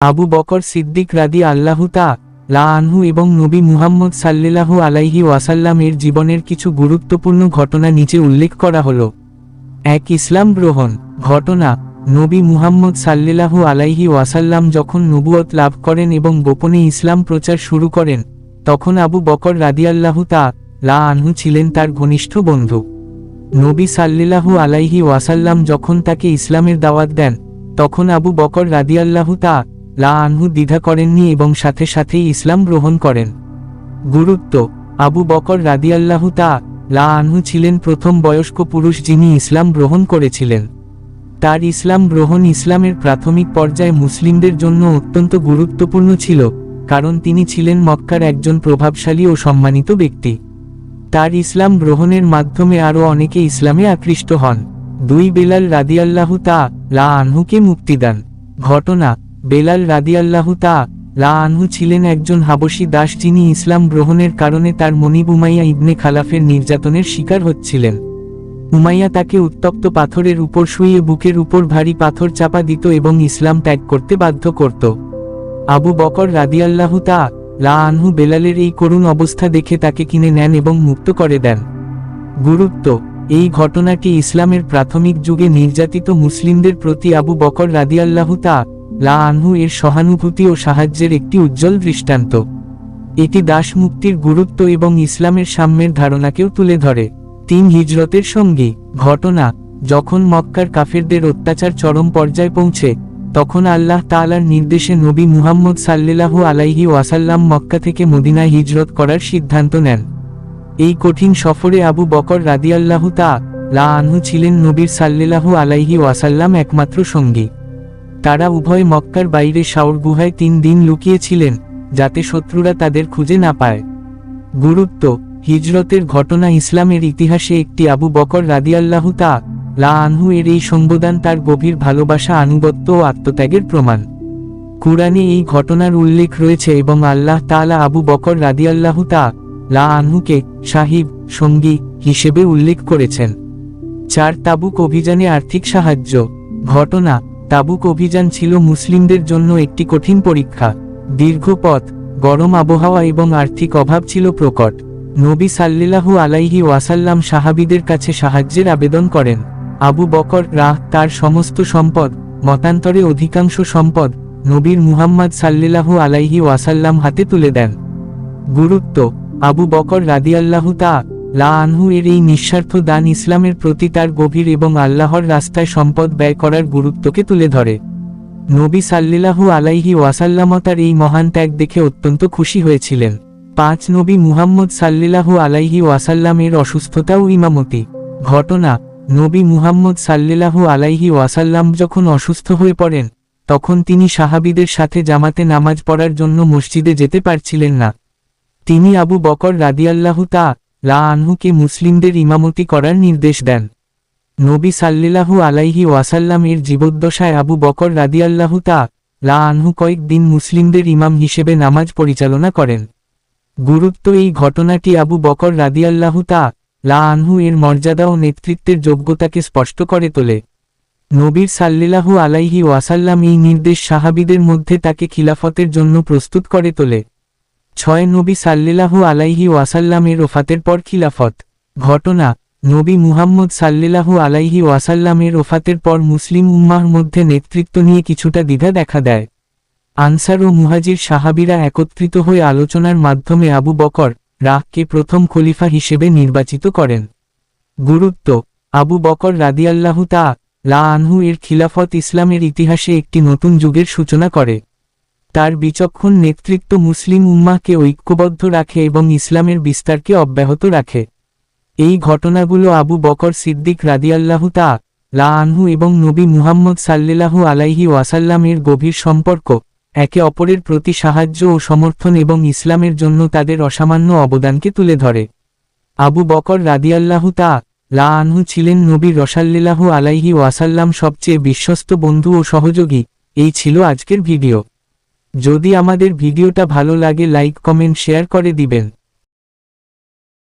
আবু বকর সিদ্দিক রাদি আল্লাহু তা, লা আনহু এবং নবী মুহাম্মদ সাল্লিল্লাহু আলাইহি ওয়াসাল্লাম এর জীবনের কিছু গুরুত্বপূর্ণ ঘটনা নিচে উল্লেখ করা হল। এক, ইসলাম গ্রহণ, ঘটনা, নবী মুহাম্মদ সাল্লিল্লাহু আলাইহি ওয়াসাল্লাম যখন নবুয়ত লাভ করেন এবং গোপনে ইসলাম প্রচার শুরু করেন, তখন আবু বকর রাদিয়াল্লাহু তা, লা আনহু ছিলেন তার ঘনিষ্ঠ বন্ধু। নবী সাল্লিল্লাহু আলাইহি ওয়াসাল্লাম যখন তাকে ইসলামের দাওয়াত দেন, তখন আবু বকর রাদিয়াল্লাহু তা লা আনহু দ্বিধা করেননি এবং সাথে সাথেই ইসলাম গ্রহণ করেন। গুরুত্ব, আবু বকর রাদিয়াল্লাহু তা, লা আনহু ছিলেন প্রথম বয়স্ক পুরুষ যিনি ইসলাম গ্রহণ করেছিলেন। তার ইসলাম গ্রহণ ইসলামের প্রাথমিক পর্যায়ে মুসলিমদের জন্য অত্যন্ত গুরুত্বপূর্ণ ছিল, কারণ তিনি ছিলেন মক্কার একজন প্রভাবশালী ও সম্মানিত ব্যক্তি। তার ইসলাম গ্রহণের মাধ্যমে আরও অনেকে ইসলামে আকৃষ্ট হন। দুই বেলাল রাদিয়াল্লাহু তা, লা আনহুকে মুক্তিদান ঘটনা বেলাল রাদিয়াল্লাহু তা, লা আনহু ছিলেন একজন হাবশী দাস যিনি ইসলাম গ্রহণের কারণে তার মনিব উমাইয়া ইবনে খালাফের নির্যাতনের শিকার হচ্ছিলেন। উমাইয়া তাকে উত্তপ্ত পাথরের উপর শুয়ে বুকের উপর ভারী পাথর চাপা দিত এবং ইসলাম ত্যাগ করতে বাধ্য করত। আবু বকর রাদিয়াল্লাহু তা, লা আনহু বেলালের এই করুণ অবস্থা দেখে তাকে কিনে নেন এবং মুক্ত করে দেন। গুরুত্ব, এই ঘটনাটি ইসলামের প্রাথমিক যুগে নির্যাতিত মুসলিমদের প্রতি আবু বকর রাদিয়াল্লাহু তা লা আনহু এর সহানুভূতি ও সাহায্যের একটি উজ্জ্বল দৃষ্টান্ত। এটি দাস মুক্তির গুরুত্ব এবং ইসলামের সাম্যের ধারণাকেও তুলে ধরে। তিন হিজরতের সঙ্গী, ঘটনা, যখন মক্কার কাফেরদের অত্যাচার চরম পর্যায়ে পৌঁছে, তখন আল্লাহ তাআলার নির্দেশে নবী মুহাম্মদ সাল্লিল্লাহু আলাইহি ওয়াসাল্লাম মক্কা থেকে মদিনায় হিজরত করার সিদ্ধান্ত নেন। এই কঠিন সফরে আবু বকর রাদিয়াল্লাহু তা লা আনহু ছিলেন নবীর সাল্লিল্লাহু আলাইহি ওয়াসাল্লাম একমাত্র সঙ্গী। তারা উভয় মক্কার বাইরে শাওর গুহায় তিন দিন লুকিয়েছিলেন, যাতে শত্রুরা তাদের খুঁজে না পায়। গুরুত্ব, হিজরতের ঘটনা ইসলামের ইতিহাসে একটি আবু বকর রাদিয়াল্লাহু তা, লা আনহু এর এই সংবোধন তার গভীর ভালোবাসা, আনুগত্য ও আত্মত্যাগের প্রমাণ। কুরআনে এই ঘটনার উল্লেখ রয়েছে এবং আল্লাহ তাআলা আবু বকর রাদিয়াল্লাহু তা, লা আনহুকে সাহিব, সঙ্গী হিসেবে উল্লেখ করেছেন। চার তাবুক অভিযানে আর্থিক সাহায্য, ঘটনা তাবুক অভিযান ছিল মুসলিমদের জন্য একটি কঠিন পরীক্ষা। দীর্ঘ পথ, গরম আবহাওয়া এবং আর্থিক অভাব ছিল প্রকট। নবী সাল্লিল্লাহু আলাইহি ওয়াসাল্লাম সাহাবিদের কাছে সাহায্যের আবেদন করেন। আবু বকর রাহ তার সমস্ত সম্পদ, মতান্তরে অধিকাংশ সম্পদ, নবীর মুহাম্মদ সাল্লিল্লাহু আলাইহি ওয়াসাল্লাম হাতে তুলে দেন। গুরুত্ব, আবু বকর রাদিয়াল্লাহু তা লা আনহু এর এই নিঃস্বার্থ দান ইসলামের প্রতি তার গভীর এবং আল্লাহর রাস্তায় সম্পদ ব্যয় করার গুরুত্বকে তুলে ধরে। নবী সাল্লিল্লাহু আলাইহি ওয়াসাল্লাম তার এই মহান ত্যাগ দেখে অত্যন্ত খুশি হয়েছিলেন। পাঁচ নবী মুহাম্মদ সাল্লিল্লাহু আলাইহি ওয়াসাল্লাম এর অসুস্থতা ও ইমামতি। ঘটনা, নবী মুহাম্মদ সাল্লিল্লাহু আলাইহি ওয়াসাল্লাম যখন অসুস্থ হয়ে পড়েন, তখন তিনি সাহাবিদের সাথে জামাতে নামাজ পড়ার জন্য মসজিদে যেতে পারছিলেন না। তিনি আবু বকর রাদিয়াল্লাহু তা লা আনহুকে মুসলিমদের ইমামতি করার নির্দেশ দেন। নবী সাল্লিল্লাহু আলাইহি ওয়াসাল্লাম এর জীবদ্দশায় আবু বকর রাদিয়াল্লাহু তা, লা আনহু কয়েকদিন মুসলিমদের ইমাম হিসেবে নামাজ পরিচালনা করেন। গুরুত্ব এই ঘটনাটি আবু বকর রাদিয়াল্লাহু তা, লা আনহু এর মর্যাদা ও নেতৃত্বের যোগ্যতাকে স্পষ্ট করে তোলে। নবীর সাল্লিল্লাহু আলাইহি ওয়াসাল্লাম এই নির্দেশ সাহাবিদের মধ্যে তাকে খিলাফতের জন্য প্রস্তুত করে তোলে। ছয় নবী সাল্লিল্লাহু আলাইহি ওয়াসাল্লামের ওফাতের পর খিলাফত। ঘটনা, নবী মুহাম্মদ সাল্লিল্লাহু আলাইহি ওয়াসাল্লামের ওফাতের পর মুসলিম উম্মাহর মধ্যে নেতৃত্ব নিয়ে কিছুটা দ্বিধা দেখা দেয়। আনসার ও মুহাজির সাহাবিরা একত্রিত হয়ে আলোচনার মাধ্যমে আবু বকর রাহকে প্রথম খলিফা হিসেবে নির্বাচিত করেন। গুরুত্ব, আবু বকর রাদিয়াল্লাহু তা লা আনহু এর খিলাফত ইসলামের ইতিহাসে একটি নতুন যুগের সূচনা করে। তার বিচক্ষণ নেতৃত্ব মুসলিম উম্মাকে ঐক্যবদ্ধ রাখে এবং ইসলামের বিস্তারকে অব্যাহত রাখে। এই ঘটনাগুলো আবু বকর সিদ্দিক রাদিয়াল্লাহু তা লা আনহু এবং নবী মুহাম্মদ সাল্লিল্লাহু আলাইহি ওয়াসাল্লামের গভীর সম্পর্ক, একে অপরের প্রতি সাহায্য ও সমর্থন এবং ইসলামের জন্য তাদের অসামান্য অবদানকে তুলে ধরে। আবু বকর রাদিয়াল্লাহু তা লা আনহু ছিলেন নবী রসাল্লাহু আলাইহি ওয়াসাল্লাম সবচেয়ে বিশ্বস্ত বন্ধু ও সহযোগী। এই ছিল আজকের ভিডিও। যদি আমাদের ভিডিওটা ভালো লাগে লাইক কমেন্ট শেয়ার করে দিবেন।